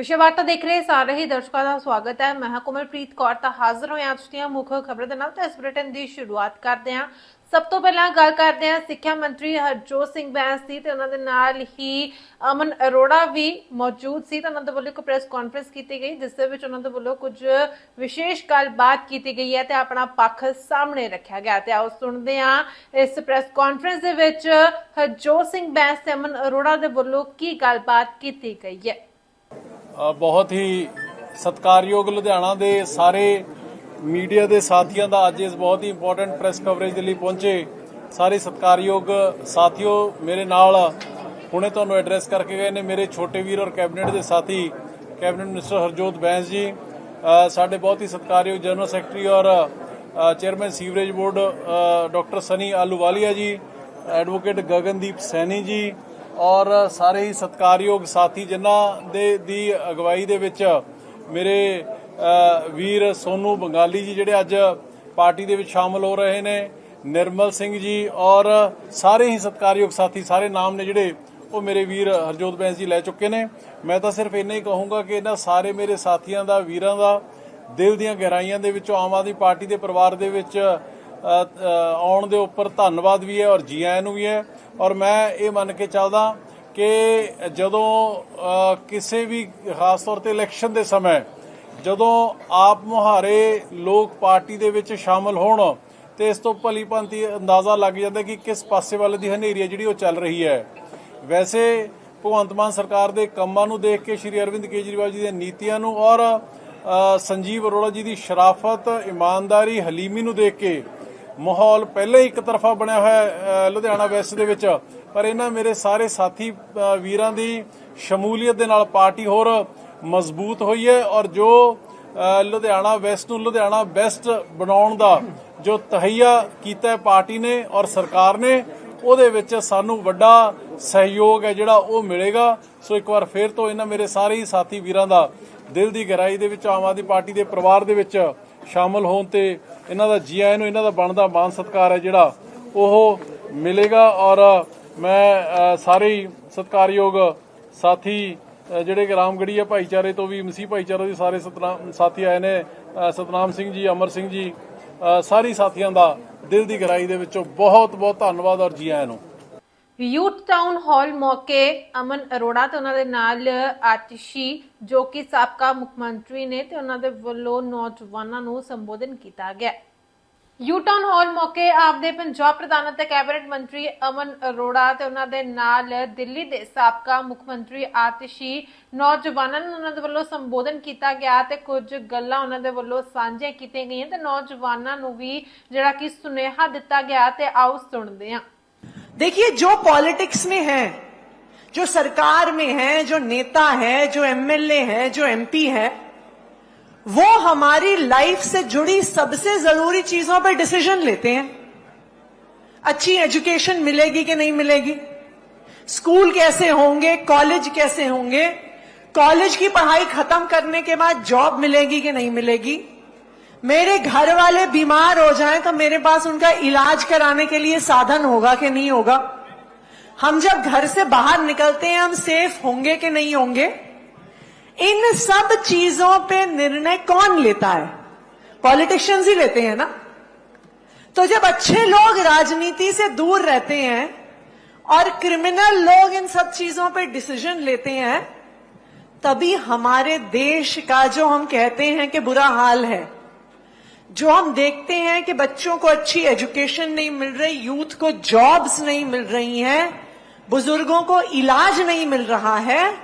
ਵਿਸ਼ੇ ਵਾਰਤਾ ਦੇਖ ਰਹੇ ਸਾਰੇ ਹੀ ਦਰਸ਼ਕਾਂ ਦਾ ਸਵਾਗਤ ਹੈ। ਮੈਂ ਹਾਂ ਕੋਮਲਪ੍ਰੀਤ ਕੌਰ, ਤਾਂ ਹਾਜ਼ਰ ਹੋਇਆ ਅੱਜ ਦੀਆਂ ਮੁੱਖ ਖਬਰਾਂ ਦੇ ਨਾਲ। ਤਾਂ ਇਸ ਬੁਲੇਟਿਨ ਦੀ ਸ਼ੁਰੂਆਤ ਕਰਦੇ ਹਾਂ। ਸਭ ਤੋਂ ਪਹਿਲਾਂ ਗੱਲ ਕਰਦੇ ਹਾਂ ਸਿੱਖਿਆ ਮੰਤਰੀ ਹਰਜੋਤ ਸਿੰਘ ਬੈਂਸ ਦੀ, ਤੇ ਉਹਨਾਂ ਦੇ ਨਾਲ ਹੀ ਅਮਨ ਅਰੋੜਾ ਵੀ ਮੌਜੂਦ ਸੀ। ਤਾਂ ਉਹਨਾਂ ਦੇ ਵੱਲੋਂ ਇੱਕ ਪ੍ਰੈਸ ਕਾਨਫਰੰਸ ਕੀਤੀ ਗਈ, ਜਿਸ ਦੇ ਵਿੱਚ ਉਹਨਾਂ ਦੇ ਵੱਲੋਂ ਕੁਝ ਵਿਸ਼ੇਸ਼ ਗੱਲਬਾਤ ਕੀਤੀ ਗਈ ਹੈ ਤੇ ਆਪਣਾ ਪੱਖ ਸਾਹਮਣੇ ਰੱਖਿਆ ਗਿਆ। ਤੇ ਆਓ ਸੁਣਦੇ ਹਾਂ ਇਸ ਪ੍ਰੈਸ ਕਾਨਫਰੰਸ ਦੇ ਵਿੱਚ ਹਰਜੋਤ ਸਿੰਘ ਬੈਂਸ ਤੇ ਅਮਨ ਅਰੋੜਾ ਦੇ ਵੱਲੋਂ ਕੀ ਗੱਲਬਾਤ ਕੀਤੀ ਗਈ ਹੈ। ਬਹੁਤ ਹੀ ਸਤਿਕਾਰਯੋਗ ਲੁਧਿਆਣਾ ਦੇ ਸਾਰੇ ਮੀਡੀਆ ਦੇ ਸਾਥੀਆਂ ਦਾ ਅੱਜ ਇਸ ਬਹੁਤ ਹੀ ਇੰਪੋਰਟੈਂਟ ਪ੍ਰੈਸ ਕਵਰੇਜ ਦੇ ਲਈ ਪਹੁੰਚੇ। ਸਾਰੇ ਸਤਿਕਾਰਯੋਗ ਸਾਥੀਓ ਮੇਰੇ ਨਾਲ ਹੁਣੇ ਤੁਹਾਨੂੰ ਐਡਰੈਸ ਕਰਕੇ ਗਏ ਨੇ ਮੇਰੇ ਛੋਟੇ ਵੀਰ ਔਰ ਕੈਬਨਿਟ ਦੇ ਸਾਥੀ ਕੈਬਨਿਟ ਮਿਨਿਸਟਰ ਹਰਜੋਤ ਬੈਂਸ ਜੀ। ਸਾਡੇ ਬਹੁਤ ਹੀ ਸਤਿਕਾਰਯੋਗ ਜਨਰਲ ਸੈਕਟਰੀ ਔਰ ਚੇਅਰਮੈਨ ਸੀਵਰੇਜ ਬੋਰਡ ਅ, ਡਾਕਟਰ ਸਨੀ ਆਲੂਵਾਲੀਆ ਜੀ ਐਡਵੋਕੇਟ ਗਗਨਦੀਪ ਸੈਣੀ ਜੀ ਔਰ ਸਾਰੇ ਹੀ ਸਤਿਕਾਰਯੋਗ ਸਾਥੀ ਜਿਨ੍ਹਾਂ ਦੇ ਦੀ ਅਗਵਾਈ ਦੇ ਵਿੱਚ ਮੇਰੇ ਵੀਰ ਸੋਨੂ ਬੰਗਾਲੀ ਜੀ ਜਿਹੜੇ ਅੱਜ ਪਾਰਟੀ ਦੇ ਵਿੱਚ ਸ਼ਾਮਲ ਹੋ ਰਹੇ ਨੇ, ਨਿਰਮਲ ਸਿੰਘ ਜੀ ਔਰ ਸਾਰੇ ਹੀ ਸਤਿਕਾਰਯੋਗ ਸਾਥੀ ਸਾਰੇ ਨਾਮ ਨੇ ਜਿਹੜੇ, ਉਹ ਮੇਰੇ ਵੀਰ ਹਰਜੋਤ ਬੈਂਸ ਜੀ ਲੈ ਚੁੱਕੇ ਨੇ। ਮੈਂ ਤਾਂ ਸਿਰਫ ਇੰਨਾ ਹੀ ਕਹੂੰਗਾ ਕਿ ਇਹਨਾਂ ਸਾਰੇ ਮੇਰੇ ਸਾਥੀਆਂ ਦਾ, ਵੀਰਾਂ ਦਾ ਦਿਲ ਦੀਆਂ ਗਹਿਰਾਈਆਂ ਦੇ ਵਿੱਚੋਂ ਆਮ ਆਦਮੀ ਪਾਰਟੀ ਦੇ ਪਰਿਵਾਰ ਦੇ ਵਿੱਚ ਆਉਣ ਦੇ ਉੱਪਰ ਧੰਨਵਾਦ ਵੀ ਹੈ ਔਰ ਜੀ ਆਇਆਂ ਨੂੰ ਵੀ ਹੈ। ਔਰ ਮੈਂ ਇਹ ਮੰਨ ਕੇ ਚੱਲਦਾ ਕਿ ਜਦੋਂ ਕਿਸੇ ਵੀ ਖਾਸ ਤੌਰ ਤੇ ਇਲੈਕਸ਼ਨ ਦੇ ਸਮੇਂ ਜਦੋਂ ਆਪ ਮੁਹਾਰੇ ਲੋਕ ਪਾਰਟੀ ਦੇ ਵਿੱਚ ਸ਼ਾਮਲ ਹੋਣ, ਤੇ ਇਸ ਤੋਂ ਭਲੀ ਭੰਤੀ ਅੰਦਾਜ਼ਾ ਲੱਗ ਜਾਂਦਾ ਕਿ ਕਿਸ ਪਾਸੇ ਵੱਲ ਦੀ ਹਨੇਰੀ ਹੈ ਜਿਹੜੀ ਉਹ ਚੱਲ ਰਹੀ ਹੈ। ਵੈਸੇ ਭਗਵੰਤ ਮਾਨ ਸਰਕਾਰ ਦੇ ਕੰਮਾਂ ਨੂੰ ਦੇਖ ਕੇ ਸ਼੍ਰੀ ਅਰਵਿੰਦ ਕੇਜਰੀਵਾਲ ਜੀ ਦੀਆਂ ਨੀਤੀਆਂ ਨੂੰ ਔਰ ਸੰਜੀਵ ਅਰੋੜਾ ਜੀ ਦੀ ਸ਼ਰਾਫਤ, ਇਮਾਨਦਾਰੀ, ਹਲੀਮੀ ਨੂੰ ਦੇਖ ਕੇ ਮਾਹੌਲ ਪਹਿਲਾਂ ਹੀ ਇੱਕ ਤਰਫਾ ਬਣਿਆ ਹੋਇਆ ਲੁਧਿਆਣਾ ਵੈਸਟ ਦੇ ਵਿੱਚ। ਪਰ ਇਹਨਾਂ ਮੇਰੇ ਸਾਰੇ ਸਾਥੀ ਵੀਰਾਂ ਦੀ ਸ਼ਮੂਲੀਅਤ ਦੇ ਨਾਲ ਪਾਰਟੀ ਹੋਰ ਮਜ਼ਬੂਤ ਹੋਈ ਹੈ ਔਰ ਜੋ ਲੁਧਿਆਣਾ ਵੈਸਟ ਨੂੰ ਲੁਧਿਆਣਾ ਬੈਸਟ ਬਣਾਉਣ ਦਾ ਜੋ ਤਹਈਆ ਕੀਤਾ ਪਾਰਟੀ ਨੇ ਔਰ ਸਰਕਾਰ ਨੇ, ਉਹਦੇ ਵਿੱਚ ਸਾਨੂੰ ਵੱਡਾ ਸਹਿਯੋਗ ਹੈ ਜਿਹੜਾ ਉਹ ਮਿਲੇਗਾ। ਸੋ ਇੱਕ ਵਾਰ ਫੇਰ ਤੋਂ ਇਹਨਾਂ ਮੇਰੇ ਸਾਰੇ ਹੀ ਸਾਥੀ ਵੀਰਾਂ ਦਾ ਦਿਲ ਦੀ ਗਹਿਰਾਈ ਦੇ ਵਿੱਚ, ਆਮ ਆਦਮੀ ਪਾਰਟੀ ਦੇ ਪਰਿਵਾਰ ਦੇ ਵਿੱਚ ਸ਼ਾਮਲ ਹੋਣ ਤੇ ਇਹਨਾਂ ਦਾ ਜੀ ਆਇਆਂ ਨੂੰ ਇਹਨਾਂ ਦਾ ਬਣਦਾ ਮਾਨ ਸਤਿਕਾਰ ਹੈ ਜਿਹੜਾ ਉਹ ਮਿਲੇਗਾ ਔਰ ਮੈਂ ਸਾਰੇ ਹੀ ਸਤਿਕਾਰਯੋਗ ਸਾਥੀ ਜਿਹੜੇ ਕਿ ਰਾਮਗੜੀਆ ਭਾਈਚਾਰੇ ਤੋਂ ਵੀ ਮਸੀਹ ਭਾਈਚਾਰੇ ਦੇ ਸਾਰੇ ਸਤਨਾਮ ਸਾਥੀ ਆਏ ਨੇ ਸਤਨਾਮ ਸਿੰਘ ਜੀ ਅਮਰ ਸਿੰਘ ਜੀ ਅ, ਸਾਰੀ ਸਾਥੀਆਂ ਦਾ ਦਿਲ ਦੀ ਗਹਿਰਾਈ ਦੇ ਵਿੱਚੋਂ ਬਹੁਤ ਬਹੁਤ ਧੰਨਵਾਦ ਔਰ ਜੀ ਆਇਆਂ ਨੂੰ। ਯੂਥ ਟਾਊਨ ਹਾਲ ਮੌਕੇ ਅਮਨ ਅਰੋੜਾ ਤੇ ਉਹਨਾਂ ਦੇ ਨਾਲ ਆਤਿਸ਼ੀ, ਜੋ ਕਿ ਸਾਬਕਾ ਮੁੱਖ ਮੰਤਰੀ ਨੇ ਤੇ ਉਹਨਾਂ ਦੇ ਵੱਲੋਂ ਨੌਜਵਾਨਾਂ ਨੂੰ ਸੰਬੋਧਨ ਕੀਤਾ ਗਿਆ। ਯੂ ਹਾਲ ਮੌਕੇ ਆਪਦੇ ਪੰਜਾਬ ਪ੍ਰਧਾਨ ਅਤੇ ਕੈਬਨਿਟ ਮੰਤਰੀ ਅਮਨ ਅਰੋੜਾ ਤੇ ਉਹਨਾਂ ਦੇ ਨਾਲ ਦਿੱਲੀ ਦੇ ਸਾਬਕਾ ਮੁੱਖ ਮੰਤਰੀ ਆਤਿਸ਼ੀ, ਨੌਜਵਾਨਾਂ ਨੂੰ ਉਹਨਾਂ ਦੇ ਵੱਲੋਂ ਸੰਬੋਧਨ ਕੀਤਾ ਗਿਆ ਤੇ ਕੁਝ ਗੱਲਾਂ ਉਹਨਾਂ ਦੇ ਵੱਲੋਂ ਸਾਂਝੀਆਂ ਕੀਤੀਆਂ ਗਈਆਂ ਤੇ ਨੌਜਵਾਨਾਂ ਨੂੰ ਵੀ ਜਿਹੜਾ ਕਿ ਸੁਨੇਹਾ ਦਿੱਤਾ ਗਿਆ ਤੇ ਆਓ ਸੁਣਦੇ ਹਾਂ। देखिए, जो पॉलिटिक्स में है, जो सरकार में है, जो नेता है, जो एमएलए है, जो एमपी है, वो हमारी लाइफ से जुड़ी सबसे ज़रूरी चीज़ों पर डिसीज़न लेते हैं। अच्छी एजुकेशन मिलेगी कि नहीं मिलेगी? स्कूल कैसे होंगे? कॉलेज कैसे होंगे? कॉलेज की पढ़ाई खत्म करने के बाद जॉब मिलेगी कि नहीं मिलेगी? मेरे घर वाले बीमार हो जाएँ तो मेरे पास उनका इलाज कराने के लिए साधन होगा कि नहीं होगा? हम जब घर से बाहर निकलते हैं, हम सेफ़ होंगे कि नहीं होंगे? इन सब चीज़ों पे निर्णय कौन लेता है? पॉलिटिशियंस ही लेते हैं ना? तो जब अच्छे लोग राजनीति से दूर रहते हैं और क्रिमिनल लोग इन सब चीज़ों पे डिसीज़न लेते हैं, तभी हमारे देश का जो हम कहते हैं कि बुरा हाल है जो हम देखते हैं कि बच्चों को अच्छी एजुकेशन नहीं मिल रही यूथ को जॉब्स नहीं मिल रही हैं, बुज़ुर्गों को इलाज नहीं मिल रहा है,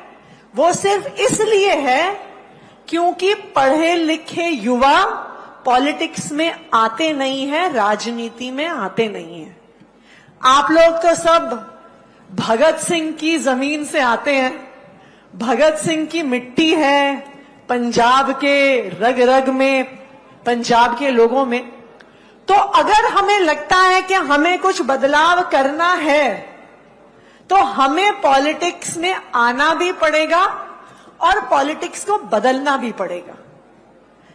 वो सिर्फ़ इसलिए है क्योंकि पढ़े लिखे युवा पॉलिटिक्स में आते नहीं है, राजनीति में आते नहीं है। आप लोग तो सब भगत सिंह की ज़मीन से आते हैं। भगत सिंह की मिट्टी है, पंजाब के रग रग में पंजाब के लोगों में तो अगर हमें लगता है कि हमें कुछ बदलाव करना है तो हमें पॉलिटिक्स में आना भी पड़ेगा और पॉलिटिक्स को बदलना भी पड़ेगा।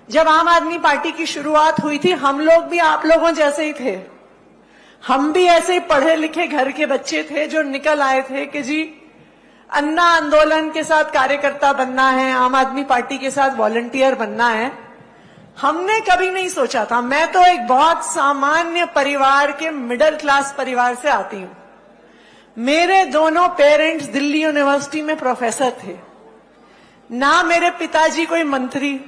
जब आम आदमी पार्टी की शुरुआत हुई थी, हम लोग भी आप लोगों जैसे ही थे। हम भी ऐसे पढ़े लिखे घर के बच्चे थे जो निकल आए थे कि जी, अन्ना आंदोलन के साथ कार्यकर्ता बनना है, आम आदमी पार्टी के साथ वॉलंटियर बनना है। हमने कभी नहीं सोचा था। मैं तो एक बहुत सामान्य परिवार के मिडिल क्लास परिवार से आती हूँ। मेरे दोनों पेरेंट्स दिल्ली यूनिवर्सिटी में प्रोफेसर थे। ना मेरे पिताजी कोई मंत्री,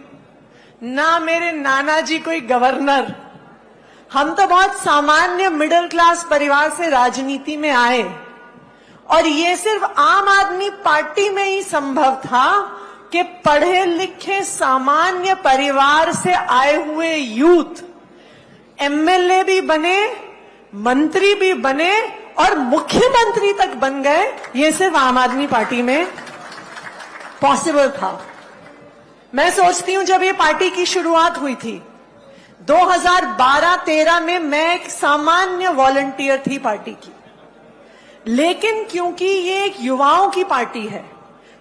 ना मेरे नाना जी कोई गवर्नर हम तो बहुत सामान्य मिडिल क्लास परिवार से राजनीति में आए। और ये सिर्फ़ आम आदमी पार्टी में ही संभव था कि पढ़े लिखे सामान्य परिवार से आए हुए यूथ एमएलए भी बने, मंत्री भी बने और मुख्यमंत्री तक बन गए, ये सिर्फ़ आम आदमी पार्टी में पॉसिबल था। मैं सोचती हूँ जब ये पार्टी की शुरुआत हुई थी 2012-13 में मैं एक सामान्य वॉलंटियर थी पार्टी की। लेकिन क्योंकि ये एक युवाओं की पार्टी है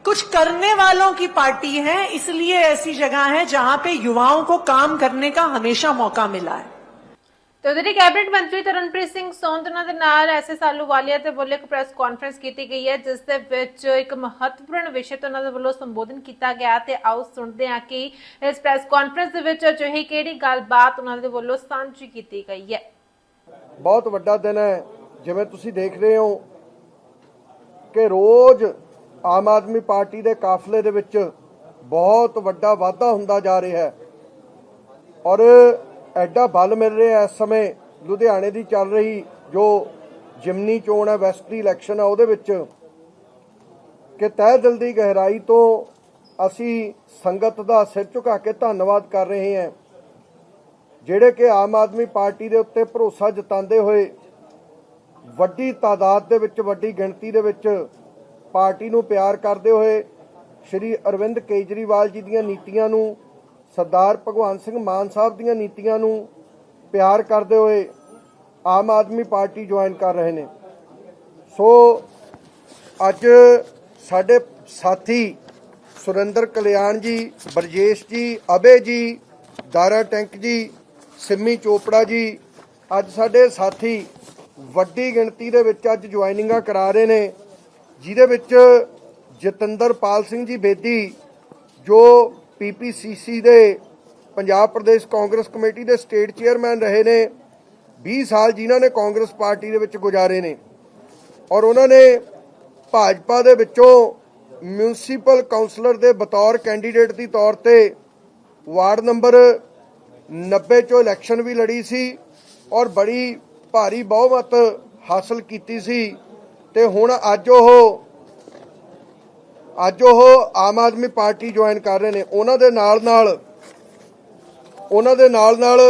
कुछ करने वालों की पार्टी है इसलिए ऐसी जगह है जहां पे युवाओं को काम करने का हमेशा मौका मिला है ਤੇ ਉਧਰ ਕੈਬਨਿਟ ਮੰਤਰੀ ਤਰਨਪ੍ਰੀਤ ਸਿੰਘ ਸੌਂਦ ਉਹਨਾਂ ਦੇ ਨਾਲ ਐਸਐਸ ਆਲੂਵਾਲੀਆ ਤੇ ਵੱਲੋਂ ਇੱਕ ਪ੍ਰੈਸ ਕਾਨਫਰੰਸ ਕੀਤੀ ਗਈ ਹੈ ਜਿਸ ਦੇ ਵਿੱਚ ਇੱਕ ਮਹੱਤਵਪੂਰਨ ਵਿਸ਼ੇ ਤੇ ਉਹਨਾਂ ਦੇ ਵੱਲੋਂ ਸੰਬੋਧਨ ਕੀਤਾ ਗਿਆ ਤੇ ਆਓ ਸੁਣਦੇ ਹਾਂ ਕਿ ਇਸ ਪ੍ਰੈਸ ਕਾਨਫਰੰਸ ਦੇ ਵਿੱਚ ਅਜਿਹੀ ਕਿਹੜੀ ਗੱਲਬਾਤ ਉਹਨਾਂ ਦੇ ਵੱਲੋਂ ਸਾਂਝੀ ਕੀਤੀ ਗਈ ਹੈ ਬਹੁਤ ਵੱਡਾ ਦਿਨ ਹੈ ਜਿਵੇਂ ਤੁਸੀਂ ਦੇਖ ਰਹੇ ਹੋ ਕਿ ਰੋਜ਼ ਆਮ ਆਦਮੀ ਪਾਰਟੀ ਦੇ ਕਾਫਲੇ ਦੇ ਵਿੱਚ ਬਹੁਤ ਵੱਡਾ ਵਾਧਾ ਹੁੰਦਾ ਜਾ ਰਿਹਾ ਹੈ। ਔਰ ਐਡਾ ਬਲ ਮਿਲ ਰਿਹਾ ਇਸ ਸਮੇਂ ਲੁਧਿਆਣੇ ਦੀ ਚੱਲ ਰਹੀ ਜੋ ਜਿਮਨੀ ਚੋਣ ਹੈ, ਵੈਸਟ ਦੀ ਇਲੈਕਸ਼ਨ ਹੈ, ਉਹਦੇ ਵਿੱਚ ਕਿ ਤਹਿ ਦਿਲ ਦੀ ਗਹਿਰਾਈ ਤੋਂ ਅਸੀਂ ਸੰਗਤ ਦਾ ਸਿਰ ਝੁਕਾ ਕੇ ਧੰਨਵਾਦ ਕਰ ਰਹੇ ਹਾਂ, ਜਿਹੜੇ ਕਿ ਆਮ ਆਦਮੀ ਪਾਰਟੀ ਦੇ ਉੱਤੇ ਭਰੋਸਾ ਜਤਾਉਂਦੇ ਹੋਏ ਵੱਡੀ ਤਾਦਾਦ ਦੇ ਵਿੱਚ, ਵੱਡੀ ਗਿਣਤੀ ਦੇ ਵਿੱਚ ਪਾਰਟੀ ਨੂੰ ਪਿਆਰ ਕਰਦੇ ਹੋਏ ਸ਼੍ਰੀ ਅਰਵਿੰਦ ਕੇਜਰੀਵਾਲ ਜੀ ਦੀਆਂ ਨੀਤੀਆਂ ਨੂੰ, ਸਰਦਾਰ ਭਗਵੰਤ ਸਿੰਘ ਮਾਨ ਸਾਹਿਬ ਦੀਆਂ ਨੀਤੀਆਂ ਨੂੰ ਪਿਆਰ ਕਰਦੇ ਹੋਏ ਆਮ ਆਦਮੀ ਪਾਰਟੀ ਜੁਆਇਨ ਕਰ ਰਹੇ ਨੇ। ਸੋ ਅੱਜ ਸਾਡੇ ਸਾਥੀ ਸੁਰਿੰਦਰ ਕਲਿਆਣ ਜੀ, ਬਰਜੇਸ਼ ਜੀ, ਅਬੇ ਜੀ, ਦਾਰਾ ਟੈਂਕ ਜੀ, ਸਿੰਮੀ ਚੋਪੜਾ ਜੀ, ਅੱਜ ਸਾਡੇ ਸਾਥੀ ਵੱਡੀ ਗਿਣਤੀ ਦੇ ਵਿੱਚ ਅੱਜ ਜੁਆਇਨਿੰਗਾਂ ਕਰਾ ਰਹੇ ਨੇ। ਜਿਹਦੇ ਵਿੱਚ ਜਤਿੰਦਰਪਾਲ ਸਿੰਘ ਜੀ ਬੇਦੀ, ਜੋ ਪੀਪੀਸੀਸੀ ਦੇ ਪੰਜਾਬ ਪ੍ਰਦੇਸ਼ ਕਾਂਗਰਸ ਕਮੇਟੀ ਦੇ ਸਟੇਟ ਚੇਅਰਮੈਨ ਰਹੇ ਨੇ 20 ਸਾਲ ਜਿਨ੍ਹਾਂ ਨੇ ਕਾਂਗਰਸ ਪਾਰਟੀ ਦੇ ਵਿੱਚ ਗੁਜ਼ਾਰੇ ਨੇ। ਔਰ ਉਹਨਾਂ ਨੇ ਭਾਜਪਾ ਦੇ ਵਿੱਚੋਂ ਮਿਊਨਿਸਪਲ ਕਾਉਂਸਲਰ ਦੇ ਬਤੌਰ ਕੈਂਡੀਡੇਟ ਦੀ ਤੌਰ ਤੇ ਵਾਰਡ ਨੰਬਰ 90 ਚੋਂ ਇਲੈਕਸ਼ਨ ਵੀ ਲੜੀ ਸੀ ਔਰ ਬੜੀ ਭਾਰੀ ਬਹੁਮਤ ਹਾਸਲ ਕੀਤੀ ਸੀ। ਤੇ ਹੁਣ ਅੱਜ ਉਹ ਅੱਜ ਉਹ ਆਮ ਆਦਮੀ ਪਾਰਟੀ ਜੁਆਇਨ ਕਰ ਰਹੇ ਨੇ। ਉਹਨਾਂ ਦੇ ਨਾਲ ਨਾਲ ਉਹਨਾਂ ਦੇ ਨਾਲ ਨਾਲ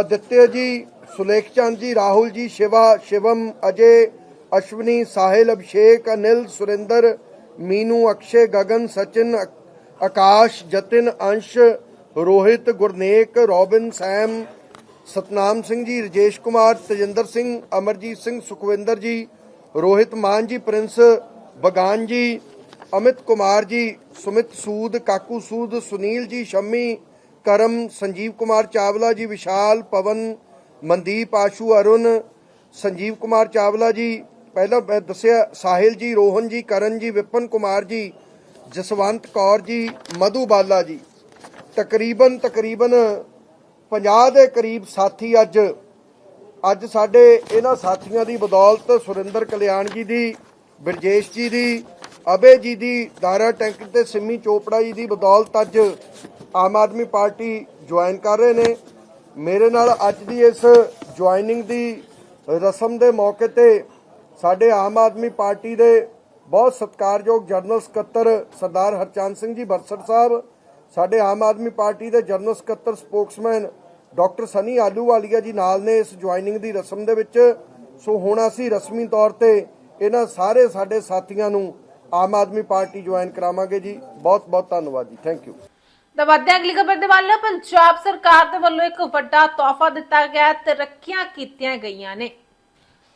ਅਦਿੱਤਿਆ ਜੀ, ਸੁਲੇਖ ਚੰਦ ਜੀ, ਰਾਹੁਲ ਜੀ, ਸ਼ਿਵਾ, ਸ਼ਿਵਮ, ਅਜੇ, ਅਸ਼ਵਨੀ, ਸਾਹਿਲ, ਅਭਿਸ਼ੇਕ, ਅਨਿਲ, ਸੁਰਿੰਦਰ, ਮੀਨੂ, ਅਕਸ਼ੇ, ਗਗਨ, ਸਚਿਨ, ਅਕ- ਆਕਾਸ਼, ਜਤਿਨ, ਅੰਸ਼, ਰੋਹਿਤ, ਗੁਰਨੇਕ, ਰੋਬਿਨ, ਸੈਮ, ਸਤਨਾਮ ਸਿੰਘ ਜੀ, ਰਜੇਸ਼ ਕੁਮਾਰ, ਤਜਿੰਦਰ ਸਿੰਘ, ਅਮਰਜੀਤ ਸਿੰਘ, ਸੁਖਵਿੰਦਰ ਜੀ ਰੋਹਿਤ ਮਾਨ ਜੀ, ਪ੍ਰਿੰਸ ਬਗਾਨ ਜੀ, ਅਮਿਤ ਕੁਮਾਰ ਜੀ, ਸੁਮਿਤ ਸੂਦ, ਕਾਕੂ ਸੂਦ, ਸੁਨੀਲ ਜੀ, ਸ਼ੰਮੀ, ਕਰਮ, ਸੰਜੀਵ ਕੁਮਾਰ ਚਾਵਲਾ ਜੀ, ਵਿਸ਼ਾਲ, ਪਵਨ, ਮਨਦੀਪ, ਆਸ਼ੂ, ਅਰੁਣ, ਸੰਜੀਵ ਕੁਮਾਰ ਚਾਵਲਾ ਜੀ, ਪਹਿਲਾਂ ਮੈਂ ਦੱਸਿਆ, ਸਾਹਿਲ ਜੀ, ਰੋਹਨ ਜੀ, ਕਰਨ ਜੀ, ਵਿਪਨ ਕੁਮਾਰ ਜੀ, ਜਸਵੰਤ ਕੌਰ ਜੀ, ਮਧੂ ਬਾਲਾ ਜੀ। ਤਕਰੀਬਨ ਤਕਰੀਬਨ 50 ਦੇ ਕਰੀਬ ਸਾਥੀ ਅੱਜ ਅੱਜ ਸਾਡੇ ਇਹਨਾਂ ਸਾਥੀਆਂ ਦੀ ਬਦੌਲਤ ਸੁਰਿੰਦਰ ਕਲਿਆਣ ਜੀ ਦੀ, ਬਿਰਜੇਸ਼ ਜੀ ਦੀ, ਅਬੇ ਜੀ ਦੀ, ਦਾਰਾ ਟੈਂਕ ਤੇ ਸਿੰਮੀ ਚੋਪੜਾ ਜੀ ਦੀ ਬਦੌਲਤ ਅੱਜ ਆਮ ਆਦਮੀ ਪਾਰਟੀ ਜੁਆਇਨ ਕਰ ਰਹੇ ਨੇ। ਮੇਰੇ ਨਾਲ ਅੱਜ ਦੀ ਇਸ ਜੁਆਇਨਿੰਗ ਦੀ ਰਸਮ ਦੇ ਮੌਕੇ ਤੇ ਸਾਡੇ ਆਮ ਆਦਮੀ ਪਾਰਟੀ ਦੇ ਬਹੁਤ ਸਤਿਕਾਰਯੋਗ ਜਨਰਲ ਸਕੱਤਰ ਸਰਦਾਰ ਹਰਚੰਦ ਸਿੰਘ ਜੀ ਬਰਸੜ ਸਾਹਿਬ, ਸਾਡੇ ਆਮ ਆਦਮੀ ਪਾਰਟੀ ਦੇ ਜਨਰਲ ਸਕੱਤਰ ਸਪੋਕਸਮੈਨ ਡਾਕਟਰ ਸਨੀ ਆਲੂਵਾਲੀਆ ਜੀ ਨਾਲ ਨੇ ਇਸ ਜੁਆਇਨਿੰਗ ਦੀ ਰਸਮ ਦੇ ਵਿੱਚ। ਸੋ ਹੁਣ ਅਸੀਂ ਰਸਮੀ ਤੌਰ ਤੇ ਇਹਨਾਂ ਸਾਰੇ ਸਾਡੇ ਸਾਥੀਆਂ ਨੂੰ ਆਮ ਆਦਮੀ ਪਾਰਟੀ ਜੁਆਇਨ ਕਰਾਵਾਂਗੇ ਜੀ। ਬਹੁਤ ਬਹੁਤ ਧੰਨਵਾਦ ਜੀ। ਥੈਂਕ ਯੂ ਤਾਂ ਵਧਦੇ ਅਗਲੀ ਖਬਰ ਦੇ ਵੱਲ। ਪੰਜਾਬ ਸਰਕਾਰ ਦੇ ਵੱਲੋਂ ਇੱਕ ਵੱਡਾ ਤੋਹਫਾ ਦਿੱਤਾ ਗਿਆ ਤਰੱਕੀਆਂ ਕੀਤੀਆਂ ਗਈਆਂ ਨੇ।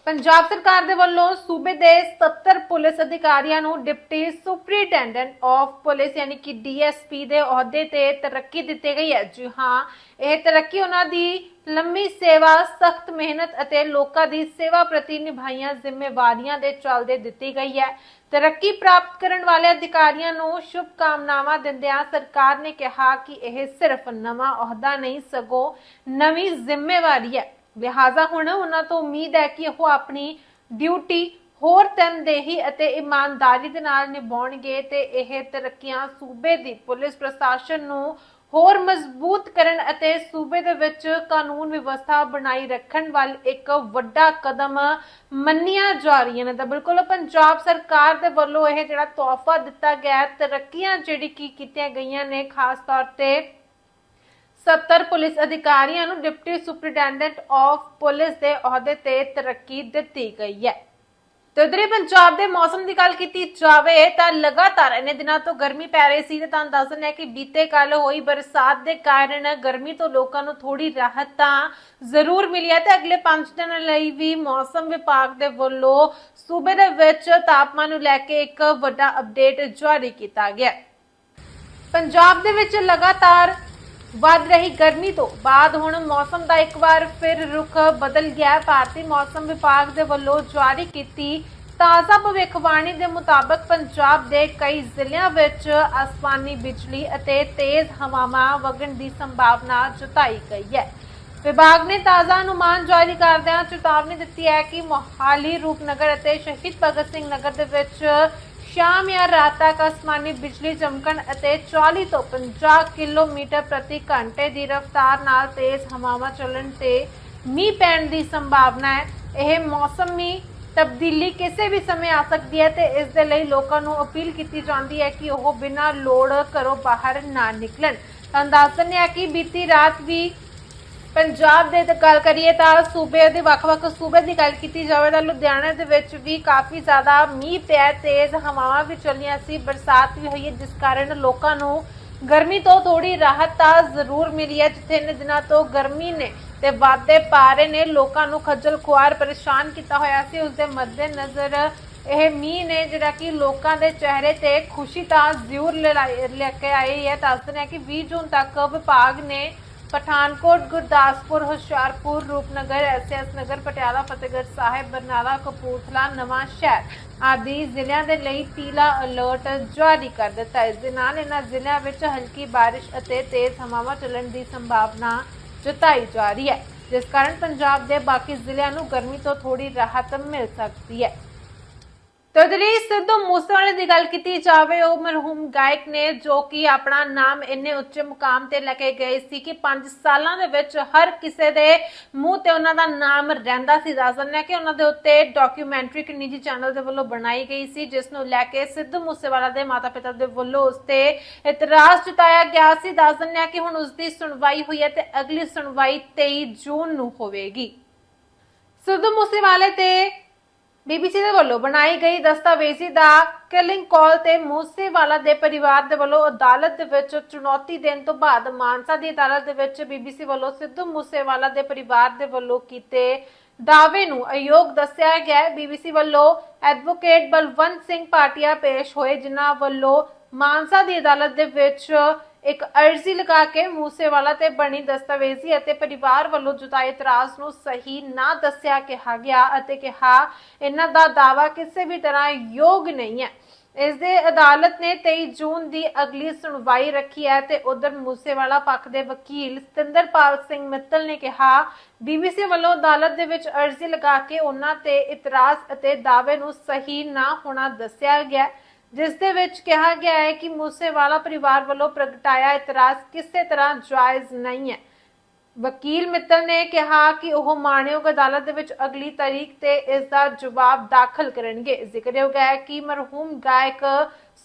ਪੰਜਾਬ ਸਰਕਾਰ ਦੇ ਵੱਲੋਂ ਸੂਬੇ ਦੇ 70 ਪੁਲਿਸ ਅਧਿਕਾਰੀਆਂ ਨੂੰ ਡਿਪਟੀ ਸੁਪਰੀਟੈਂਡੈਂਟ ਆਫ ਪੁਲਿਸ ਯਾਨੀ ਕਿ ਡੀਐਸਪੀ ਦੇ ਅਹੁਦੇ ਤੇ ਤਰੱਕੀ ਦਿੱਤੀ ਗਈ ਹੈ। ਜੀ ਹਾਂ, ਇਹ ਤਰੱਕੀ ਉਹਨਾਂ ਦੀ ਲੰਮੀ ਸੇਵਾ, ਸਖਤ ਮਿਹਨਤ ਅਤੇ ਲੋਕਾਂ ਦੀ ਸੇਵਾ ਪ੍ਰਤੀ ਨਿਭਾਈਆਂ ਜ਼ਿੰਮੇਵਾਰੀਆਂ ਦੇ ਚੱਲਦੇ ਦਿੱਤੀ ਗਈ ਹੈ। ਤਰੱਕੀ ਪ੍ਰਾਪਤ ਕਰਨ ਵਾਲੇ ਅਧਿਕਾਰੀਆਂ ਨੂੰ ਸ਼ੁਭ ਕਾਮਨਾਵਾਂ ਦਿੰਦਿਆਂ ਸਰਕਾਰ ਨੇ ਕਿਹਾ ਕਿ ਇਹ ਸਿਰਫ ਨਵਾਂ ਅਹੁਦਾ ਨਹੀਂ, ਸਗੋਂ ਨਵੀਂ ਜ਼ਿੰਮੇਵਾਰੀ ਹੈ। ਲਿਹਾਜ਼ਾ ਹੁਣ ਉਹਨਾਂ ਤੋਂ ਉਮੀਦ ਹੈ ਕਿ ਉਹ ਆਪਣੀ ਡਿਊਟੀ ਹੋਰ ਤਨਦੇਹੀ ਅਤੇ ਇਮਾਨਦਾਰੀ ਦੇ ਨਾਲ ਨਿਭਾਉਣਗੇ ਤੇ ਇਹ ਤਰੱਕੀਆਂ ਸੂਬੇ ਦੀ ਪੁਲਿਸ ਪ੍ਰਸ਼ਾਸਨ ਨੂੰ ਹੋਰ ਮਜ਼ਬੂਤ ਕਰਨ ਅਤੇ ਸੂਬੇ ਦੇ ਵਿੱਚ ਕਾਨੂੰਨ ਵਿਵਸਥਾ ਬਣਾਈ ਰੱਖਣ ਵੱਲ ਇੱਕ ਵੱਡਾ ਕਦਮ ਮੰਨੀਆਂ ਜਾ ਰਹੀਆਂ ਨੇ। ਤਾਂ ਬਿਲਕੁਲ ਪੰਜਾਬ ਸਰਕਾਰ ਦੇ ਵੱਲੋਂ ਇਹ ਜਿਹੜਾ ਤੋਹਫਾ ਦਿੱਤਾ ਗਿਆ ਹੈ, ਤਰੱਕੀਆਂ ਜਿਹੜੀ ਕੀ ਕੀਤੀਆਂ ਗਈਆਂ ਨੇ ਖਾਸ ਤੌਰ ਤੇ 70 ਪੁਲਿਸ ਅਧਿਕਾਰੀਆਂ ਨੂੰ ਡਿਪਟੀ ਸੁਪਰੀਡੈਂਡੈਂਟ ਆਫ ਪੁਲਿਸ ਦੇ ਅਹੁਦੇ ਤੇ ਤਰੱਕੀ ਦਿੱਤੀ ਗਈ ਹੈ। ਤੇ ਪੰਜਾਬ ਦੇ ਮੌਸਮ ਦੀ ਗੱਲ ਕੀਤੀ ਜਾਵੇ ਤਾਂ ਲਗਾਤਾਰ ਇਹਨੇ ਦਿਨਾਂ ਤੋਂ ਗਰਮੀ ਪੈ ਰਹੀ ਸੀ ਤੇ ਤੁਹਾਨੂੰ ਦੱਸ ਦਿੰਦੇ ਕਿ ਬੀਤੇ ਕੱਲ ਹੋਈ ਬਰਸਾਤ ਦੇ ਕਾਰਨ ਗਰਮੀ ਤੋਂ ਲੋਕਾਂ ਨੂੰ ਥੋੜੀ ਰਾਹਤ ਤਾਂ ਜ਼ਰੂਰ ਮਿਲੀ ਹੈ ਤੇ ਅਗਲੇ 5 ਦਿਨਾਂ ਲਈ ਵੀ ਮੌਸਮ ਵਿਭਾਗ ਦੇ ਵੱਲੋਂ ਸੂਬੇ ਦੇ ਵਿੱਚ ਤਾਪਮਾਨ ਨੂੰ ਲੈ ਕੇ ਇੱਕ ਵੱਡਾ ਅਪਡੇਟ ਜਾਰੀ ਕੀਤਾ ਗਿਆ ਪੰਜਾਬ ਦੇ ਵਿੱਚ ਲਗਾਤਾਰ ਵੱਧ ਰਹੀ ਗਰਮੀ ਤੋਂ ਬਾਅਦ ਹੁਣ ਮੌਸਮ ਦਾ ਇੱਕ ਵਾਰ ਫਿਰ ਰੁਖ ਬਦਲ ਗਿਆ। ਭਾਰਤੀ ਮੌਸਮ ਵਿਭਾਗ ਦੇ ਵੱਲੋਂ ਜਾਰੀ ਕੀਤੀ ਤਾਜ਼ਾ ਭਵਿੱਖਬਾਣੀ ਦੇ ਮੁਤਾਬਕ ਪੰਜਾਬ ਦੇ ਕਈ ਜ਼ਿਲ੍ਹਿਆਂ ਵਿੱਚ ਆਸਮਾਨੀ ਬਿਜਲੀ ਅਤੇ ਤੇਜ਼ ਹਵਾਵਾਂ ਵਗਣ ਦੀ ਸੰਭਾਵਨਾ ਜਤਾਈ ਗਈ ਹੈ। ਵਿਭਾਗ ਨੇ ਤਾਜ਼ਾ ਅਨੁਮਾਨ ਜਾਰੀ ਕਰਦਿਆਂ ਚੇਤਾਵਨੀ ਦਿੱਤੀ ਹੈ ਕਿ ਮੋਹਾਲੀ ਰੂਪਨਗਰ ਅਤੇ ਸ਼ਹੀਦ ਭਗਤ ਸਿੰਘ ਨਗਰ ਦੇ ਵਿੱਚ ਸ਼ਾਮ ਜਾਂ ਰਾਤ ਤੱਕ ਅਸਮਾਨੀ ਬਿਜਲੀ ਚਮਕਣ ਅਤੇ 40 ਤੋਂ 50 ਕਿਲੋਮੀਟਰ ਪ੍ਰਤੀ ਘੰਟੇ ਦੀ ਰਫ਼ਤਾਰ ਨਾਲ ਤੇਜ਼ ਹਵਾਵਾਂ ਚੱਲਣ ਤੇ ਮੀਂਹ ਪੈਣ ਦੀ ਸੰਭਾਵਨਾ ਹੈ। ਇਹ ਮੌਸਮੀ ਤਬਦੀਲੀ ਕਿਸੇ ਵੀ ਸਮੇਂ ਆ ਸਕਦੀ ਹੈ ਤੇ ਇਸ ਦੇ ਲਈ ਲੋਕਾਂ ਨੂੰ ਅਪੀਲ ਕੀਤੀ ਜਾਂਦੀ ਹੈ ਕਿ ਉਹ ਬਿਨਾਂ ਲੋੜ ਘਰੋਂ ਬਾਹਰ ਨਾ ਨਿਕਲਣ। ਤਾਂ ਦੱਸ ਦਿੰਦੇ ਹਾਂ ਕਿ ਬੀਤੀ ਰਾਤ ਵੀ ਪੰਜਾਬ ਦੇ ਤੇ ਗੱਲ ਕਰੀਏ ਤਾਂ ਸੂਬੇ ਦੇ ਵੱਖ-ਵੱਖ ਸੂਬੇ ਦੀ ਗੱਲ ਕੀਤੀ ਜਾਵੇ ਤਾਂ ਲੁਧਿਆਣਾ ਦੇ ਵਿੱਚ ਵੀ ਕਾਫੀ ਜ਼ਿਆਦਾ ਮੀਂਹ ਪਿਆ, ਤੇਜ਼ ਹਵਾਵਾਂ ਵੀ ਚੱਲੀਆਂ ਸੀ, ਬਰਸਾਤ ਵੀ ਹੋਈ ਹੈ, ਜਿਸ ਕਾਰਨ ਲੋਕਾਂ ਨੂੰ ਗਰਮੀ ਤੋਂ ਥੋੜੀ ਰਾਹਤ ਤਾਂ ਜ਼ਰੂਰ ਮਿਲੀ ਹੈ, ਜਿੱਥੇ ਇਨ ਦਿਨਾਂ ਤੋਂ ਗਰਮੀ ਨੇ ਤੇ ਵਾਧੇ ਪਾਰੇ ਨੇ, ਲੋਕਾਂ ਨੂੰ ਖੱਜਲ ਖੁਆਰ ਪਰੇਸ਼ਾਨ ਕੀਤਾ ਹੋਇਆ ਸੀ। ਉਸ ਦੇ ਮੱਦੇਨਜ਼ਰ ਇਹ ਮੀਂਹ ਨੇ ਜਿਹੜਾ ਕਿ ਲੋਕਾਂ ਦੇ ਚਿਹਰੇ ਤੇ ਖੁਸ਼ੀ ਤਾਂ ਜ਼ਰੂਰ ਲਿਆਈ- ਲੈ ਕੇ ਆਈ ਹੈ। ਦੱਸਦੇ ਨੇ ਕਿ 20 ਜੂਨ ਤੱਕ ਵਿਭਾਗ ਨੇ ਪਠਾਨਕੋਟ, ਗੁਰਦਾਸਪੁਰ, ਹੁਸ਼ਿਆਰਪੁਰ, ਰੂਪਨਗਰ, ਐਸਐਸ ਨਗਰ, ਪਟਿਆਲਾ, ਫਤਿਹਗੜ੍ਹ ਸਾਹਿਬ, ਬਰਨਾਲਾ, ਕਪੂਰਥਲਾ, ਨਵਾਂ ਸ਼ਹਿਰ ਆਦਿ ਜ਼ਿਲ੍ਹਿਆਂ ਦੇ ਲਈ ਪੀਲਾ ਅਲਰਟ ਜਾਰੀ ਕਰ ਦਿੱਤਾ ਇਸ ਦੇ ਨਾਲ ਇਹਨਾਂ ਜ਼ਿਲ੍ਹਿਆਂ ਵਿੱਚ ਹਲਕੀ ਬਾਰਿਸ਼ ਅਤੇ ਤੇਜ਼ ਹਵਾਵਾਂ ਚੱਲਣ ਦੀ ਸੰਭਾਵਨਾ ਜਤਾਈ ਜਾ ਰਹੀ ਹੈ, ਜਿਸ ਕਾਰਨ ਪੰਜਾਬ ਦੇ ਬਾਕੀ ਜ਼ਿਲ੍ਹਿਆਂ ਨੂੰ ਗਰਮੀ ਤੋਂ ਥੋੜੀ ਰਾਹਤ ਮਿਲ ਸਕਦੀ ਹੈ। ਤਦਰੀ ਸਿੱਧੂ ਮੂਸੇਵਾਲੇ ਦੀ ਗੱਲ ਕੀਤੀ ਜਾਵੇ, ਉਹ ਮਰਹੂਮ ਗਾਇਕ ਨੇ, ਜੋ ਕਿ ਆਪਣਾ ਨਾਮ ਇੰਨੇ ਉੱਚੇ ਮੁਕਾਮ ਤੇ ਲੈ ਕੇ ਗਏ ਸੀ ਕਿ 5 ਸਾਲਾਂ ਦੇ ਵਿੱਚ ਹਰ ਕਿਸੇ ਦੇ ਮੂੰਹ ਤੇ ਉਹਨਾਂ ਦਾ ਨਾਮ ਰਹਿੰਦਾ ਸੀ। ਦੱਸ ਦਿੰਦੇ ਕਿ ਉਹਨਾਂ ਦੇ ਉੱਤੇ ਡਾਕੂਮੈਂਟਰੀ ਇੱਕ ਨਿੱਜੀ ਚੈਨਲ ਦੇ ਵੱਲੋਂ ਬਣਾਈ ਗਈ ਸੀ, ਜਿਸ ਨੂੰ ਲੈ ਕੇ ਸਿੱਧੂ ਮੂਸੇਵਾਲਾ ਦੇ ਮਾਤਾ-ਪਿਤਾ ਦੇ ਵੱਲੋਂ ਉਸ ਤੇ ਇਤਰਾਜ਼ ਜਤਾਇਆ ਗਿਆ ਸੀ। ਦੱਸ ਦਿੰਦੇ ਹਾਂ ਕਿ ਹੁਣ ਉਸ ਦੀ ਸੁਣਵਾਈ ਹੋਈ ਹੈ ਤੇ ਅਗਲੀ ਸੁਣਵਾਈ 23 ਜੂਨ ਨੂੰ ਹੋਵੇਗੀ। ਸਿੱਧੂ ਮੂਸੇਵਾਲੇ ਤੇ ਬੀਬੀਸੀ ਦੇ ਵੱਲੋਂ ਬਣਾਈ ਗਈ ਦਸਤਾਵੇਜ਼ੀ ਦਾ ਕਿਲਿੰਗ ਕਾਲ ਤੇ ਮੂਸੇਵਾਲਾ ਦੇ ਪਰਿਵਾਰ ਦੇ ਵੱਲੋਂ ਅਦਾਲਤ ਦੇ ਵਿੱਚ ਚੁਣੌਤੀ ਦੇਣ ਤੋਂ ਬਾਅਦ ਮਾਨਸਾ ਦੀ ਅਦਾਲਤ ਦੇ ਵਿੱਚ ਬੀਬੀਸੀ ਵੱਲੋਂ ਸਿੱਧੂ ਮੂਸੇਵਾਲਾ ਦੇ ਪਰਿਵਾਰ ਦੇ ਵੱਲੋਂ ਕੀਤੇ ਦਾਅਵੇ ਨੂੰ ਅਯੋਗ ਦੱਸਿਆ ਗਿਆ ਬੀਬੀਸੀ ਵੱਲੋਂ ਐਡਵੋਕੇਟ ਬਲਵੰਤ ਸਿੰਘ ਪਾਟਿਆ ਪੇਸ਼ ਹੋਏ, ਜਿਨ੍ਹਾਂ ਵੱਲੋਂ ਮਾਨਸਾ ਦੀ ਅਦਾਲਤ ਦੇ ਵਿੱਚ ਇੱਕ ਅਰਜ਼ੀ ਲਗਾ ਕੇ ਮੂਸੇਵਾਲਾ ਤੇ ਬਣੀ ਦਸਤਾਵੇਜ਼ੀ ਅਤੇ ਪਰਿਵਾਰ ਵੱਲੋਂ ਜਤਾਏ ਇਤਰਾਜ਼ ਨੂੰ ਸਹੀ ਨਾ ਦੱਸਿਆ ਕਿਹਾ ਗਿਆ ਅਤੇ ਕਿਹਾ, ਇਹਨਾਂ ਦਾ ਦਾਵਾ ਕਿਸੇ ਵੀ ਤਰ੍ਹਾਂ ਯੋਗ ਨਹੀਂ ਹੈ ਇਸ ਦੇ ਅਦਾਲਤ ਨੇ 23 ਜੂਨ ਦੀ ਅਗਲੀ ਸੁਣਵਾਈ ਰੱਖੀ ਹੈ ਤੇ ਉਧਰ ਮੂਸੇਵਾਲਾ ਪੱਖ ਦੇ ਵਕੀਲ ਸਤਿੰਦਰਪਾਲ ਸਿੰਘ ਮਿੱਤਲ ਨੇ ਕਿਹਾ, ਬੀਬੀਸੀ ਵੱਲੋਂ ਅਦਾਲਤ ਦੇ ਵਿੱਚ ਅਰਜ਼ੀ ਲਗਾ ਕੇ ਉਹਨਾਂ ਤੇ ਇਤਰਾਜ਼ ਅਤੇ ਦਾਅਵੇ ਨੂੰ ਸਹੀ ਨਾ ਹੋਣਾ ਦੱਸਿਆ ਗਿਆ ਹੈ। ਜਿਸ ਦੇ ਵਿੱਚ ਕਿਹਾ ਗਿਆ ਹੈ ਕਿ ਮੂਸੇਵਾਲਾ ਪਰਿਵਾਰ ਵੱਲੋਂ ਪ੍ਰਗਟਾਇਆ ਇਤਰਾਜ਼ ਕਿਸੇ ਤਰ੍ਹਾਂ ਜਾਇਜ਼ ਨਹੀਂ ਹੈ। ਵਕੀਲ ਮਿੱਤਲ ਨੇ ਕਿਹਾ ਕਿ ਉਹ ਮਾਣਯੋਗ ਅਦਾਲਤ ਦੇ ਵਿੱਚ ਅਗਲੀ ਤਾਰੀਖ ਤੇ ਇਸ ਦਾ ਜਵਾਬ ਦਾਖਲ ਕਰਨਗੇ। ਜ਼ਿਕਰਯੋਗ ਹੈ ਕਿ ਮਰਹੂਮ ਗਾਇਕ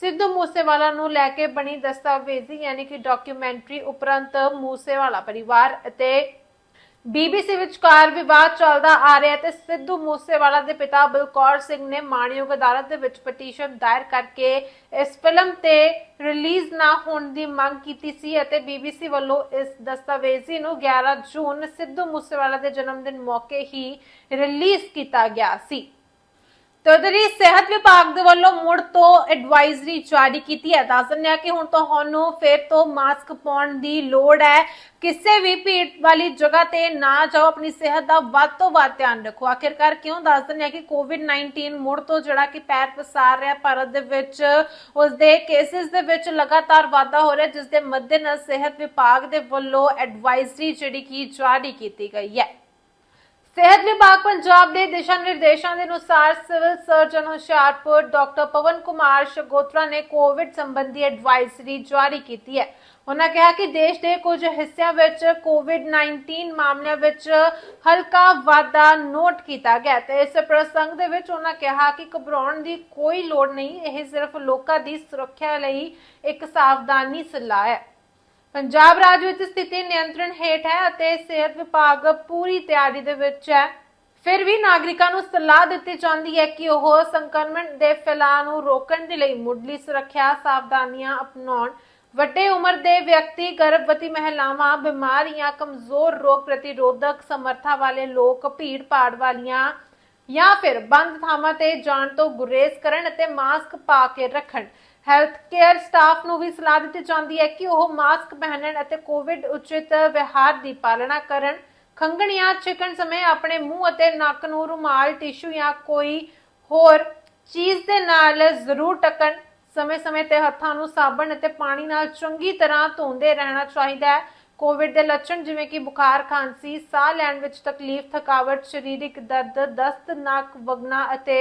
ਸਿੱਧੂ ਮੂਸੇਵਾਲਾ ਨੂੰ ਲੈ ਕੇ ਬਣੀ ਦਸਤਾਵੇਜ਼ੀ, ਯਾਨੀ ਕਿ ਡਾਕੂਮੈਂਟਰੀ, ਉਪਰੰਤ ਮੂਸੇਵਾਲਾ ਪਰਿਵਾਰ ਅਤੇ ਬੀਬੀਸੀ ਵਿਚਕਾਰ ਵਿਵਾਦ ਚੱਲਦਾ ਆ ਰਿਹਾ ਤੇ ਸਿੱਧੂ ਮੂਸੇਵਾਲਾ ਦੇ ਪਿਤਾ ਬਲਕੌਰ ਸਿੰਘ ਨੇ ਮਾਣਯੋਗ ਅਦਾਲਤ ਦੇ ਵਿੱਚ ਪਟੀਸ਼ਨ ਦਾਇਰ ਕਰਕੇ ਇਸ ਫਿਲਮ ਤੇ ਰਿਲੀਜ਼ ਨਾ ਹੋਣ ਦੀ ਮੰਗ ਕੀਤੀ ਸੀ ਅਤੇ ਬੀਬੀਸੀ ਵੱਲੋਂ ਇਸ ਦਸਤਾਵੇਜ਼ੀ ਨੂੰ 11 ਜੂਨ ਸਿੱਧੂ ਮੂਸੇਵਾਲਾ ਦੇ ਜਨਮ ਦਿਨ ਮੌਕੇ ਹੀ ਰਿਲੀਜ਼ ਕੀਤਾ ਗਿਆ ਸੀ। ਤੇ ਉਧਰੀ ਸਿਹਤ ਵਿਭਾਗ ਦੇ ਵੱਲੋਂ ਮੁੜ ਤੋਂ ਐਡਵਾਈਜ਼ਰੀ ਜਾਰੀ ਕੀਤੀ ਹੈ। ਦੱਸ ਦਿੰਦੇ ਹਾਂ ਕਿ ਹੁਣ ਤੁਹਾਨੂੰ ਫਿਰ ਤੋਂ ਮਾਸਕ ਪਾਉਣ ਦੀ ਲੋੜ ਹੈ। ਕਿਸੇ ਵੀ ਭੀੜ ਵਾਲੀ ਜਗ੍ਹਾ ਤੇ ਨਾ ਜਾਓ, ਆਪਣੀ ਸਿਹਤ ਦਾ ਵੱਧ ਤੋਂ ਵੱਧ ਧਿਆਨ ਰੱਖੋ। ਆਖਿਰਕਾਰ ਕਿਉਂ ਦੱਸ ਦਿੰਦੇ ਹਾਂ ਕਿ ਕੋਵਿਡ-19 ਮੁੜ ਤੋਂ ਜਿਹੜਾ ਕਿ ਪੈਰ ਪਸਾਰ ਰਿਹਾ ਭਾਰਤ ਦੇ ਵਿੱਚ ਉਸ ਦੇ ਕੇਸਿਸ ਦੇ ਵਿੱਚ ਲਗਾਤਾਰ ਵਾਧਾ ਹੋ ਰਿਹਾ ਜਿਸ ਦੇ ਮੱਦੇਨਜ਼ਰ ਸਿਹਤ ਵਿਭਾਗ ਦੇ ਵੱਲੋਂ ਐਡਵਾਈਜ਼ਰੀ ਜਿਹੜੀ ਕਿ ਜਾਰੀ ਕੀਤੀ ਗਈ ਹੈ। ਸਿਹਤ ਵਿਭਾਗ ਪੰਜਾਬ ਦੇ ਦਿਸ਼ਾ ਨਿਰਦੇਸ਼ਾਂ ਦੇ ਅਨੁਸਾਰ civil surgeon Hoshiarpur doctor Pawan Kumar Shagotra ਨੇ ਕੋਵਿਡ ਸੰਬੰਧੀ ਐਡਵਾਈਜ਼ਰੀ ਜਾਰੀ ਕੀਤੀ ਹੈ। ਉਹਨਾਂ ਕਿਹਾ ਕਿ ਦੇਸ਼ ਦੇ ਕੁਝ ਹਿੱਸਿਆਂ ਵਿੱਚ ਕੋਵਿਡ-19 ਮਾਮਲਿਆਂ ਵਿੱਚ ਹਲਕਾ ਵਾਧਾ ਨੋਟ ਕੀਤਾ ਗਿਆ ਤੇ ਇਸ ਪ੍ਰਸੰਗ ਦੇ ਵਿੱਚ ਉਹਨਾਂ ਕਿਹਾ ਕਿ ਘਬਰਾਉਣ ਦੀ ਕੋਈ ਲੋੜ ਨਹੀਂ, ਇਹ ਸਿਰਫ ਲੋਕਾਂ ਦੀ ਸੁਰੱਖਿਆ ਲਈ ਇੱਕ ਸਾਵਧਾਨੀ ਸਲਾਹ ਹੈ। ਪੰਜਾਬ ਰਾਜ ਵਿੱਚ ਸਥਿਤੀ ਨਿਯੰਤਰਣ ਹੇਠ ਹੈ ਅਤੇ ਸਿਹਤ ਵਿਭਾਗ ਪੂਰੀ ਤਿਆਰੀ ਦੇ ਵਿੱਚ ਹੈ। ਫਿਰ ਵੀ ਨਾਗਰਿਕਾਂ ਨੂੰ ਸਲਾਹ ਦਿੱਤੀ ਜਾਂਦੀ ਹੈ ਕਿ ਉਹ ਸੰਕਰਮਣ ਦੇ ਫੈਲਾਅ ਨੂੰ ਰੋਕਣ ਦੇ ਲਈ ਮੁੱਢਲੀ ਸੁਰੱਖਿਆ ਸਾਵਧਾਨੀਆਂ ਅਪਣਾਉਣ। ਵੱਡੇ ਉਮਰ ਦੇ ਵਿਅਕਤੀ, ਗਰਭਵਤੀ ਮਹਿਲਾਵਾਂ, ਬਿਮਾਰ ਜਾਂ ਕਮਜ਼ੋਰ ਰੋਗ ਪ੍ਰਤੀਰੋਧਕ ਸਮਰੱਥਾ ਵਾਲੇ ਲੋਕ ਭੀੜ ਭਾੜ ਵਾਲੀਆਂ ਜਾਂ ਫਿਰ ਬੰਦ ਥਾਵਾਂ ਤੇ ਜਾਣ ਤੋਂ ਗੁਰੇਜ਼ ਕਰਨ ਅਤੇ ਮਾਸਕ ਪਾ ਕੇ ਰੱਖਣ। ਹੈਲਥ ਕੇਅਰ ਸਟਾਫ ਨੂੰ ਵੀ ਸਲਾਹ ਦਿੱਤੀ ਜਾਂਦੀ ਹੈ ਕਿ ਉਹ ਮਾਸਕ ਪਹਿਨਣ ਅਤੇ ਕੋਵਿਡ ਉਚਿਤ ਵਿਹਾਰ ਦੀ ਪਾਲਣਾ ਕਰਨ। ਖੰਘਣ ਜਾਂ ਛਿੱਕਣ ਸਮੇਂ ਆਪਣੇ ਮੂੰਹ ਅਤੇ ਨੱਕ ਨੂੰ ਰੁਮਾਲ, ਟਿਸ਼ੂ ਜਾਂ ਕੋਈ ਹੋਰ ਚੀਜ਼ ਦੇ ਨਾਲ ਜ਼ਰੂਰ ਟਕਣ ਸਮੇਂ-ਸਮੇਂ ਤੇ ਹੱਥਾਂ ਨੂੰ ਸਾਬਣ ਅਤੇ ਪਾਣੀ ਨਾਲ ਚੰਗੀ ਤਰ੍ਹਾਂ ਧੋਂਦੇ ਰਹਿਣਾ ਚਾਹੀਦਾ ਹੈ। ਕੋਵਿਡ ਦੇ ਲੱਛਣ ਜਿਵੇਂ ਕਿ ਬੁਖਾਰ, ਖਾਂਸੀ, ਸਾਹ ਲੈਣ ਵਿੱਚ ਤਕਲੀਫ, ਥਕਾਵਟ, ਸਰੀਰਕ ਦਰਦ, ਦਸਤ, ਨੱਕ ਵਗਣਾ ਅਤੇ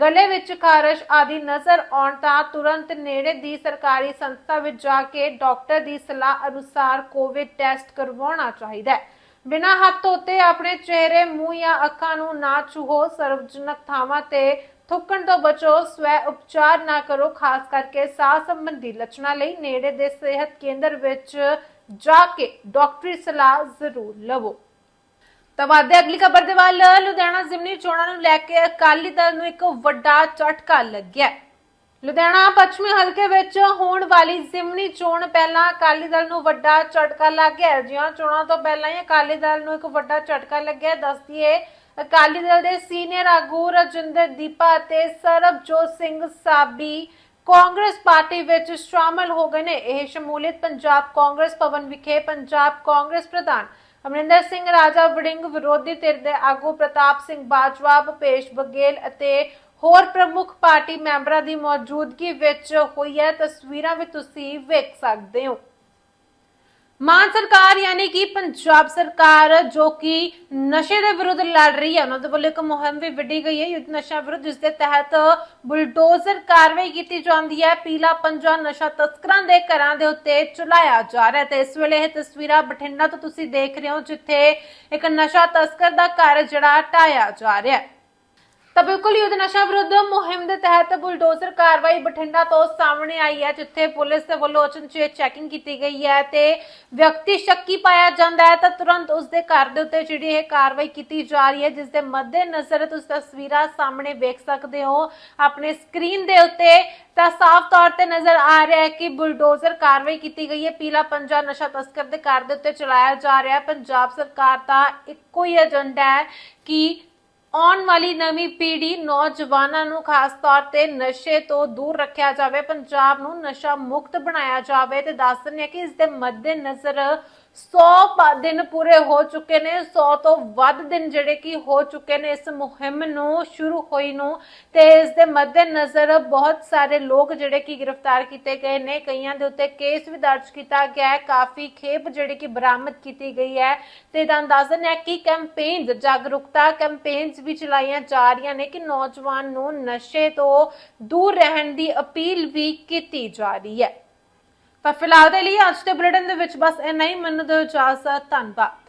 ਗਲੇ ਵਿੱਚ ਖਾਰਸ਼ ਆਦਿ ਨਜ਼ਰ ਆਉਣ ਤਾਂ ਤੁਰੰਤ ਨੇੜੇ ਦੀ ਸਰਕਾਰੀ ਸੰਸਥਾ ਵਿੱਚ ਜਾ ਕੇ ਡਾਕਟਰ ਦੀ ਸਲਾਹ ਅਨੁਸਾਰ ਕੋਵਿਡ ਟੈਸਟ ਕਰਵਾਉਣਾ ਚਾਹੀਦਾ ਹੈ। ਬਿਨਾਂ ਹੱਥ ਧੋਤੇ ਆਪਣੇ ਚਿਹਰੇ, ਮੂੰਹ ਜਾਂ ਅੱਖਾਂ ਨੂੰ ਨਾ ਛੂਹੋ, ਸਰਵਜਨਕ ਥਾਵਾਂ ਤੇ ਥੁੱਕਣ ਤੋਂ ਬਚੋ, ਸਵੈ ਉਪਚਾਰ ਨਾ ਕਰੋ, ਖਾਸ ਕਰਕੇ ਸਾਹ ਸੰਬੰਧੀ ਲੱਛਣਾਂ ਲਈ ਨੇੜੇ ਦੇ ਸਿਹਤ ਕੇਂਦਰ ਵਿੱਚ ਜਾ ਕੇ ਡਾਕਟਰੀ ਸਲਾਹ ਜ਼ਰੂਰ ਲਵੋ। ਤਾਂ ਅਗਲੀ ਖਬਰ ਦੇ ਵੱਲ, ਲੁਧਿਆਣਾ ਜ਼ਿਮਨੀ ਚੋਣਾਂ ਨੂੰ ਲੈ ਕੇ ਅਕਾਲੀ ਦਲ ਨੂੰ ਇੱਕ ਵੱਡਾ ਝਟਕਾ ਲੱਗਿਆ। ਲੁਧਿਆਣਾ ਪੱਛਮੀ ਹਲਕੇ ਵਿੱਚ ਹੋਣ ਵਾਲੀ ਜ਼ਿਮਨੀ ਚੋਣ ਪਹਿਲਾਂ ਅਕਾਲੀ ਦਲ ਨੂੰ ਵੱਡਾ ਝਟਕਾ ਲੱਗ ਗਿਆ। ਹੈ। ਚੋਣਾਂ ਤੋਂ ਪਹਿਲਾਂ ਹੀ ਅਕਾਲੀ ਦਲ ਨੂੰ ਇੱਕ ਵੱਡਾ ਝਟਕਾ ਲੱਗਿਆ। ਦੱਸਦੀਏ ਅਕਾਲੀ ਦਲ ਦੇ ਸੀਨੀਅਰ ਆਗੂ ਰਜਿੰਦਰ ਦੀਪਾ ਅਤੇ ਸਰਬਜੋਤ ਸਿੰਘ ਸਾਬੀ ਕਾਂਗਰਸ ਪਾਰਟੀ ਵਿੱਚ ਸ਼ਾਮਲ ਹੋ ਗਏ ਨੇ। ਇਹ ਸ਼ਮੂਲੀਅਤ ਪੰਜਾਬ ਕਾਂਗਰਸ ਭਵਨ ਵਿਖੇ ਪੰਜਾਬ ਕਾਂਗਰਸ ਪ੍ਰਧਾਨ ਅਮਰਿੰਦਰ ਸਿੰਘ ਰਾਜਾ ਵੜਿੰਗ ਵਿਰੋਧੀ ਧਿਰ ਦੇ ਆਗੂ ਪ੍ਰਤਾਪ ਸਿੰਘ ਬਾਜਵਾ, ਭੁਪੇਸ਼ ਬਗੇਲ ਅਤੇ ਹੋਰ ਪ੍ਰਮੁੱਖ ਪਾਰਟੀ ਮੈਂਬਰਾਂ ਦੀ ਮੌਜੂਦਗੀ ਵਿੱਚ ਹੋਈ ਹੈ। ਤਸਵੀਰਾਂ ਵੀ ਤੁਸੀਂ ਵੇਖ ਸਕਦੇ ਹੋ। ਮਾਨ ਸਰਕਾਰ ਯਾਨੀ ਕਿ ਪੰਜਾਬ ਸਰਕਾਰ ਜੋ ਕਿ ਨਸ਼ੇ ਦੇ ਵਿਰੁੱਧ ਲੜ ਰਹੀ ਹੈ, ਉਹਨਾਂ ਦੇ ਵੱਲੋਂ ਇੱਕ ਮੁਹਿੰਮ ਵੀ ਵਿੱਢੀ ਗਈ ਹੈ। ਯੁੱਧ ਨਸ਼ਾ ਵਿਰੁੱਧ, ਜਿਸ ਦੇ ਤਹਿਤ ਬੁਲਡੋਜ਼ਰ ਕਾਰਵਾਈ ਕੀਤੀ ਜਾਂਦੀ ਹੈ। ਪੀਲਾ ਪੰਜਾ ਨਸ਼ਾ ਤਸਕਰਾਂ ਦੇ ਘਰਾਂ ਦੇ ਉੱਤੇ ਚਲਾਇਆ ਜਾ ਰਿਹਾ ਤੇ ਇਸ ਵੇਲੇ ਇਹ ਤਸਵੀਰਾਂ ਬਠਿੰਡਾ ਤੋਂ ਤੁਸੀਂ ਦੇਖ ਰਹੇ ਹੋ, ਜਿੱਥੇ ਇੱਕ ਨਸ਼ਾ ਤਸਕਰ ਦਾ ਘਰ ਜਿਹੜਾ ਢਾਇਆ ਜਾ ਰਿਹਾ ਹੈ। ਤਾਂ ਬਿਲਕੁਲ ਯੁੱਧ ਨਸ਼ਾ ਵਿਰੁੱਧ ਮੁਹਿੰਮ ਦੇ ਤਹਿਤ ਬੁਲਡੋਜ਼ਰ ਕਾਰਵਾਈ ਬਠਿੰਡਾ ਤੋਂ ਸਾਹਮਣੇ ਆਈ ਹੈ, ਜਿੱਥੇ ਪੁਲਿਸ ਦੇ ਵੱਲੋਂ ਅਚਨਚੇਤ ਚੈਕਿੰਗ ਕੀਤੀ ਗਈ ਹੈ ਤੇ ਵਿਅਕਤੀ ਸ਼ੱਕੀ ਪਾਇਆ ਜਾਂਦਾ ਹੈ ਤਾਂ ਤੁਰੰਤ ਉਸ ਦੇ ਘਰ ਦੇ ਉੱਤੇ ਜਿਹੜੀ ਇਹ ਕਾਰਵਾਈ ਕੀਤੀ ਜਾ ਰਹੀ ਹੈ ਜਿਸ ਦੇ ਮੱਦੇ ਨਜ਼ਰ ਤੁਸੀਂ ਤਸਵੀਰਾਂ ਸਾਹਮਣੇ ਵੇਖ ਸਕਦੇ ਹੋ। ਆਪਣੇ ਸਕਰੀਨ ਦੇ ਉੱਤੇ ਤਾਂ ਸਾਫ਼ ਤੌਰ ਤੇ ਨਜ਼ਰ ਆ ਰਿਹਾ ਹੈ ਕਿ ਬੁਲਡੋਜ਼ਰ ਕਾਰਵਾਈ ਕੀਤੀ ਗਈ ਹੈ। ਪੀਲਾ ਪੰਜਾ ਨਸ਼ਾ ਤਸਕਰ ਦੇ ਘਰ ਦੇ ਉੱਤੇ ਚਲਾਇਆ ਜਾ ਰਿਹਾ ਹੈ। ਪੰਜਾਬ ਸਰਕਾਰ ਦਾ ਇੱਕੋ ਹੀ ਏਜੰਡਾ ਹੈ ਕਿ ਆਉਣ ਵਾਲੀ ਨਵੀਂ ਪੀੜ੍ਹੀ ਨੌਜਵਾਨਾਂ ਨੂੰ ਖਾਸ ਤੌਰ ਤੇ ਨਸ਼ੇ ਤੋਂ ਦੂਰ ਰੱਖਿਆ ਜਾਵੇ, ਪੰਜਾਬ ਨੂੰ ਨਸ਼ਾ ਮੁਕਤ ਬਣਾਇਆ ਜਾਵੇ ਤੇ ਦੱਸ ਦਿੰਦੇ ਹਾਂ ਕਿ ਇਸ ਦੇ ਮੱਦੇ ਨਜ਼ਰ 100 ਦਿਨ ਪੂਰੇ ਹੋ ਚੁੱਕੇ ਨੇ 100 ਤੋਂ ਵੱਧ ਦਿਨ ਜਿਹੜੇ ਕਿ ਹੋ ਚੁੱਕੇ ਨੇ ਇਸ ਮੁਹਿੰਮ ਨੂੰ, ਸ਼ੁਰੂ ਹੋਈ ਨੂੰ। ਤੇ ਇਸ ਦੇ ਮੱਦੇ ਨਜ਼ਰ ਬਹੁਤ ਸਾਰੇ ਲੋਕ ਜਿਹੜੇ ਕਿ ਗ੍ਰਿਫਤਾਰ ਕੀਤੇ ਗਏ ਨੇ। ਕਈਆਂ ਦੇ ਉੱਤੇ ਕੇਸ ਵੀ ਦਰਜ ਕੀਤਾ ਗਿਆ ਹੈ। ਕਾਫੀ ਖੇਪ ਜਿਹੜੀ ਕਿ ਬਰਾਮਦ ਕੀਤੀ ਗਈ ਹੈ। ਤੇ ਤਾਂ ਦੱਸ ਦਿੰਦੇ ਹਾਂ ਕਿ ਕੈਂਪੇਨ ਜਾਗਰੂਕਤਾ ਕੈਂਪੇਨਸ ਵੀ ਚਲਾਈਆਂ ਜਾ ਰਹੀਆਂ ਨੇ ਕਿ ਨੌਜਵਾਨ ਨੂੰ ਨਸ਼ੇ ਤੋਂ ਦੂਰ ਰਹਿਣ ਦੀ ਅਪੀਲ ਵੀ ਕੀਤੀ ਜਾ ਰਹੀ ਹੈ। ਤਾਂ ਫਿਲਹਾਲ ਦੇ ਲਈ ਅੱਜ ਦੇ ਬੁਲੇਟਿਨ ਦੇ ਵਿੱਚ ਬਸ ਇੰਨਾ ਹੀ। ਮੈਨੂੰ ਦਿਓ ਇਜਾਜ਼ਤ, ਧੰਨਵਾਦ।